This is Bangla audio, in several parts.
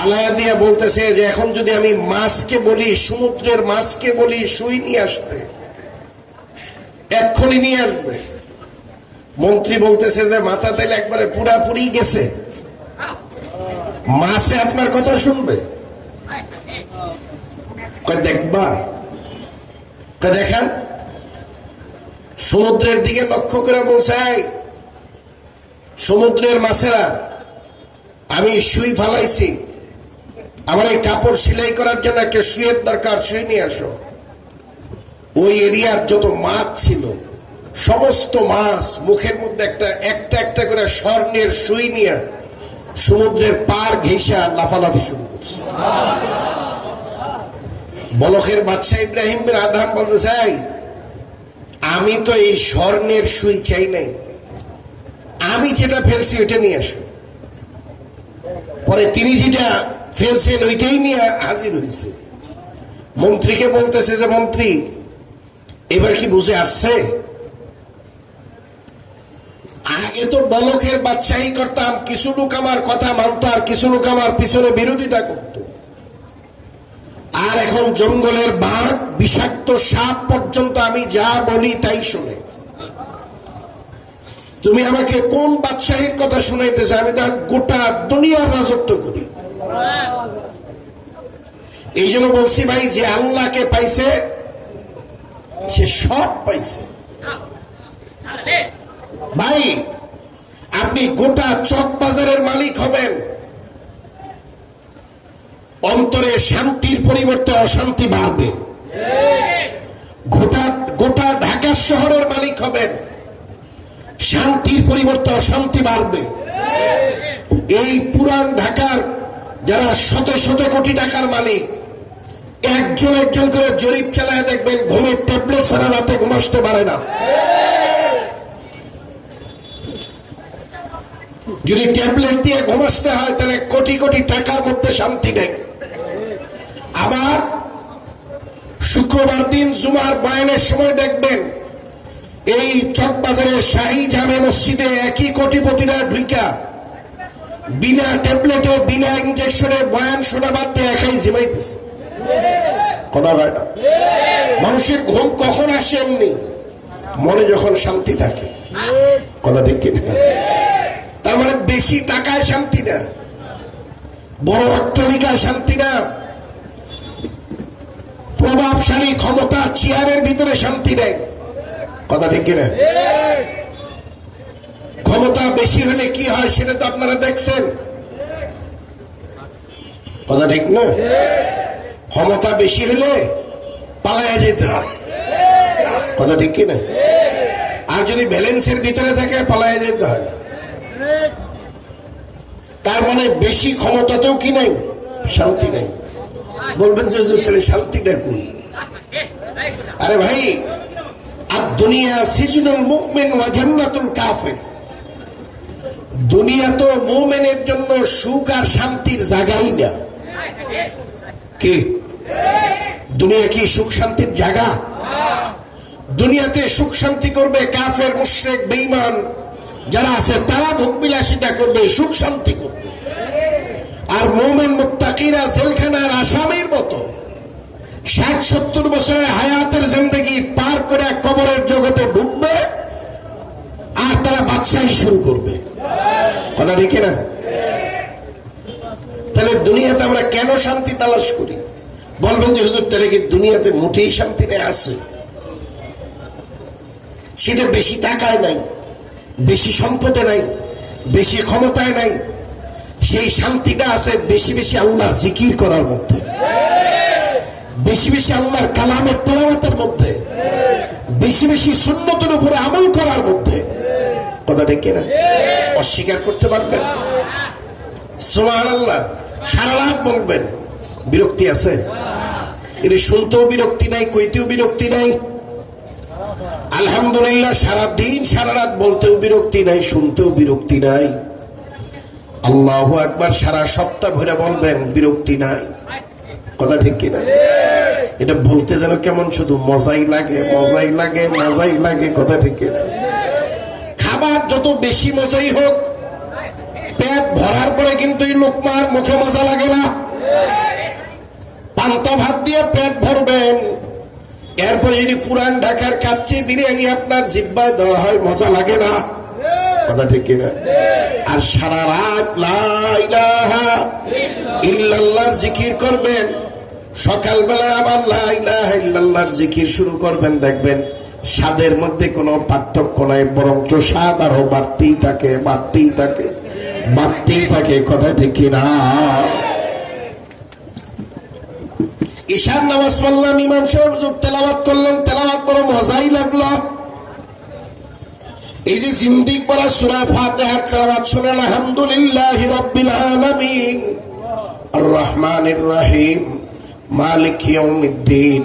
ফালায়া দিয়া বলতেছে যে, এখন যদি আমি মাছকে বলি, সমুদ্রের মাছকে বলি সুই নিয়ে আসতে এক্ষুনি নিয়ে আসবে। মন্ত্রী বলতেছে যে, মাথা তেল একবারে পুরাপুরি গেছে। মাছে আপনার কথা শুনবে? দেখবা। দেখান। সমুদ্রের দিকে লক্ষ্য করে বলছে সমুদ্রের মাছেরা, আমি শুই ফালাইছি। আমার এই কাপড় সেলাই করার জন্য একটা সুইয়ের দরকার সুই নিয়ে আসো। ওই এরিয়ার যত মাছ ছিল, সমস্ত মাছ মুখের মধ্যে একটা একটা একটা করে স্বর্ণের সুই নিয়ে সমুদ্রের পার ঘেঁষা লাফালাফি শুরু করছে। বলকের বাদশাহ ইব্রাহিম বিন বলতে চাই, আমি তো এই স্বর্ণের সুই চাই নাই। আমি যেটা ফেলছি ওইটা নিয়ে আসো। পরে তিনি যেটা ফেলছেন ওইটাই নিয়ে হাজির হয়েছে। মন্ত্রীকে বলতেছে যে, মন্ত্রী, এবার কি বুঝে আসছে? আগে তো বলকের বাচ্চাই করতাম, কিছু লোক আমার কথা মানত, আর কিছু লোক আমার পিছনে বিরোধিতা করত। আর এখন জঙ্গলের বাঘ, বিষাক্ত সাপ পর্যন্ত আমি যা বলি তাই শোনে। তুমি আমাকে কোন বাদশাহীর কথা শুনাইতেছে? আমি তো গোটা দুনিয়ার রাজত্ব করি এই জন্য বলছি ভাই, যে আল্লাহকে পাইছে, সে সব পাইছে। ভাই, আপনি গোটা চক বাজারের মালিক হবেন। অন্তরে শান্তির পরিবর্তে অশান্তি বাড়বে। গোটা গোটা ঢাকা শহরের মালিক হবেন। শান্তির পরিবর্তে অশান্তি বাড়বে। এই পুরান ঢাকার যারা শত শত কোটি টাকার মালিক, একজন একজন করে জরিপ চালায় দেখবেন ঘুমের ট্যাবলেট ছাড়া রাতে ঘুমাসতে পারে না। যদি ট্যাবলেট দিয়ে ঘুমাসতে হয়, তাহলে কোটি কোটি টাকার মধ্যে শান্তি নেই। আবার শুক্রবার দিন জুমার বায়নের সময় দেখবেন, এই চকবাজারের শাহী জামে মসজিদে একই কোটিপতিরা ঢুইকা বিনা ট্যাবলেটে বিনা ইঞ্জেকশনে বয়ান শোনা বাদ দিয়ে একাই জিমাইতেছে কথা হয় না? মানুষের ঘুম কখন আসে এমনি? মনে যখন শান্তি থাকে। কথা ঠিক কিনা? তার মানে বেশি টাকায় শান্তি না। বড় অট্টালিকায় শান্তি না। প্রভাবশালী ক্ষমতা, চেয়ারের ভিতরে শান্তি নেই। কথা ঠিক কিনা? ক্ষমতা বেশি হলে কি হয় সেটা তো আপনারা দেখছেন। কথা ঠিক না? ক্ষমতা বেশি হলে পালায় যেতে হয়। কথা ঠিক কিনা আর যদি ব্যালেন্সের ভিতরে থাকে, পালায় যেতে হয় না। তার মানে বেশি ক্ষমতাতেও কি নাই? শান্তি নাই। বলবেন যে তাহলে শান্তিটা করি আরে ভাই আর দুনিয়া সিজনুল মুমিন ওয়া জান্নাতুল কাফির। দুনিয়া তো মুমিনের জন্য সুখ আর শান্তির জায়গাই না। কি? দুনিয়া কি সুখ শান্তির জায়গা? দুনিয়াতে সুখ শান্তি করবে কাফের, মুশরিক, বেঈমান যারা আছে, তারা ভোগ বিলাসিতা করবে, সুখ শান্তি করবে। আর মোমেন মুত্তাকিরা জেলখানার আসামির মতো ষাট সত্তর বছরের হায়াতের জিন্দগি পার করে কবরের জগতে ঢুকবে আর তারা বাদশাহী শুরু করবে। কথা দেখে না তাহলে দুনিয়াতে আমরা কেন শান্তি তালাশ করি? বলবেন যে, হুজুর, তাহলে কি দুনিয়াতে মোটেই শান্তি নেই? আছে। সেটা বেশি টাকায় নাই, বেশি সম্পদে নাই, বেশি ক্ষমতায় নাই। সেই শান্তিটা আছে বেশি বেশি আল্লাহ জিকির করার মধ্যে। বেশি বেশি আল্লাহর কালামের তেলাওয়াতের মধ্যে। বেশি বেশি সুন্নতের উপরে আমল করার মধ্যে। কথা ডেকে না অস্বীকার করতে পারবেন? সোমান আল্লাহ সারা রাত বলবেন, বিরক্তি আছে? এটা শুনতেও বিরক্তি নাই, কইতেও বিরক্তি নাই। আলহামদুলিল্লাহ, সারা দিন, সারা রাত বলতেও বিরক্তি নাই, শুনতেও বিরক্তি নাই। আল্লাহ একবার সারা সপ্তাহ ভরে বলবেন, বিরক্তি নাই। কথা ঠিক কিনা? এটা বলতে যেন কেমন শুধু মজাই লাগে মজাই লাগে মজাই লাগে, কথা ঠিক কিনা? খাবার যত বেশি মজাই হোক, পেট ভরার পরে কিন্তু এই লোকমার মুখে মজা লাগে না। পান্তা ভাত দিয়ে পেট ভরবেন। এরপরে যদি পুরান ঢাকার কাচ্চি বিরিয়ানি আপনার জিব্বায় দেওয়া হয় মজা লাগে না। কথা ঠিক কিনা? আর সারা রাত ইল্লাল্লাহর জিকির করবেন। সকালবেলা আবার লা ইলাহা ইল্লাল্লাহর জিকির শুরু করবেন, দেখবেন স্বাদের মধ্যে কোনো পার্থক্য নাই, বরঞ্চ স্বাদ আরও বাড়তেই থাকে বাড়তেই থাকে বাড়তেই থাকে, কথা ঠিক কিনা ঈশান নামাজ পড়লাম, ইমাম সাহেব করলেন বড় মজাই লাগল। এই যে জিন্দিক পড়া সূরা শুনেন, আলহামদুলিল্লাহ রাব্বিল আলামিন। আর রহমানির রহিম, মালিক ইয়াউমিদ্দিন।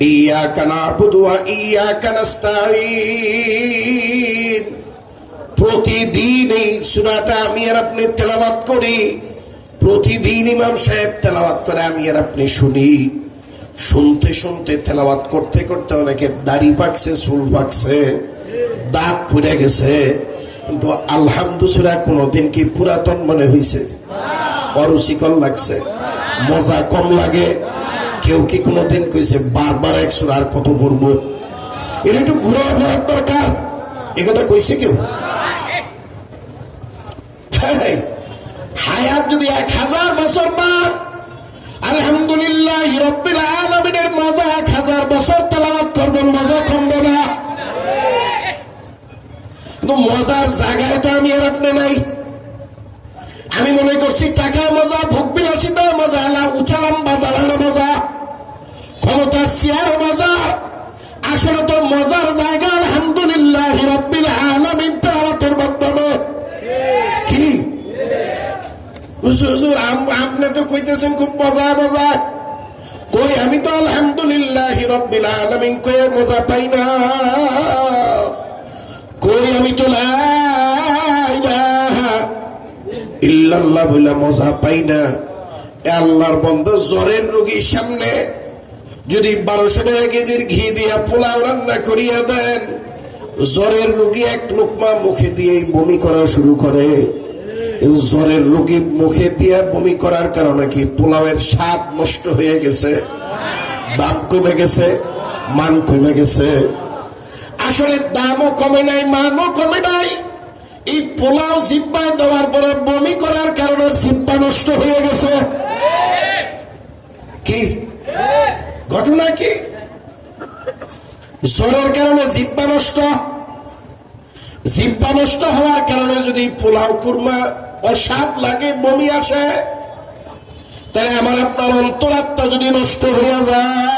না'বুদু ওয়া ইয়াকা নাস্তাঈন প্রতিদিন এই সূরাটা আমি আর আপনি তেলাওয়াত করি। প্রতিদিন ইমাম সাহেব তেলাওয়াত করে, আমি আর আপনি শুনি। শুনতে শুনতে তেলাওয়াত করতে করতে অনেকের দাড়ি পাকছে, চুল পাকছে, দাঁত পুড়ে গেছে। কিন্তু আলহামদুসুরা কোনোদিন কি পুরাতন মনে হইছে? অরুচিকর লাগছে। মজা কম লাগে। কেউ কি কোনোদিন কইছে বারবার এক সুর আর কত পড়ব এটা একটু ঘুরে ফেরার দরকার। এ কথা কইছে কেউ? হ্যাঁ, হায়াত যদি এক হাজার বছর বাদ আলহামদুলিল্লাহ রব্বিল আলমিনের মজা এক হাজার বছর তেলাওয়াত করবেন মজা কমবে না। কিন্তু মজার জায়গায় তো আমি আর আপনি নাই। আমি মনে করছি টাকা মজা ভোগ বিলাসিতা মজা আলা উঁচা লম্বা দাঁড়ানো মজা। ক্ষমতার চেয়ার মজা, আসলে তো মজার জায়গা, আলহামদুলিল্লাহ, রব্বিল আলমিন মাধ্যমে। কি? আপনি তো কইতেছেন খুব মজা মজা। কই, আমি তো আলহামদুলিল্লাহ, রব্বিল আলামিন মজা পাই না। কই, আমি তো লা ইল্লাল্লাহ বলে মজা পাই না। আল্লাহর বন্ধ জ্বরের রোগীর সামনে যদি বারোশো টাকা কেজির ঘি দিয়া পোলাও রান্না করিয়া দেন, জ্বরের রোগী এক লোকমা মুখে দিয়েই বমি করা শুরু করে। জ্বরের রোগী মুখে দিয়ে বমি করার কারণে কি পোলাওয়ের স্বাদ নষ্ট হয়ে গেছে? দাম কমে গেছে, মান কমে গেছে। আসলে দামও কমে নাই, মানও কমে নাই। এই পোলাও জিব্বায় দেওয়ার পরে বমি করার কারণে জিব্বা নষ্ট হয়ে গেছে। কি? ঘটনা কি? জ্বরের কারণে জিব্বা নষ্ট। জিব্বা নষ্ট হওয়ার কারণে যদি পোলাও কুরমা অসাদ লাগে, বমি আসে, তাহলে আমার আপনার অন্তরাত্মা যদি নষ্ট হয়ে যায়।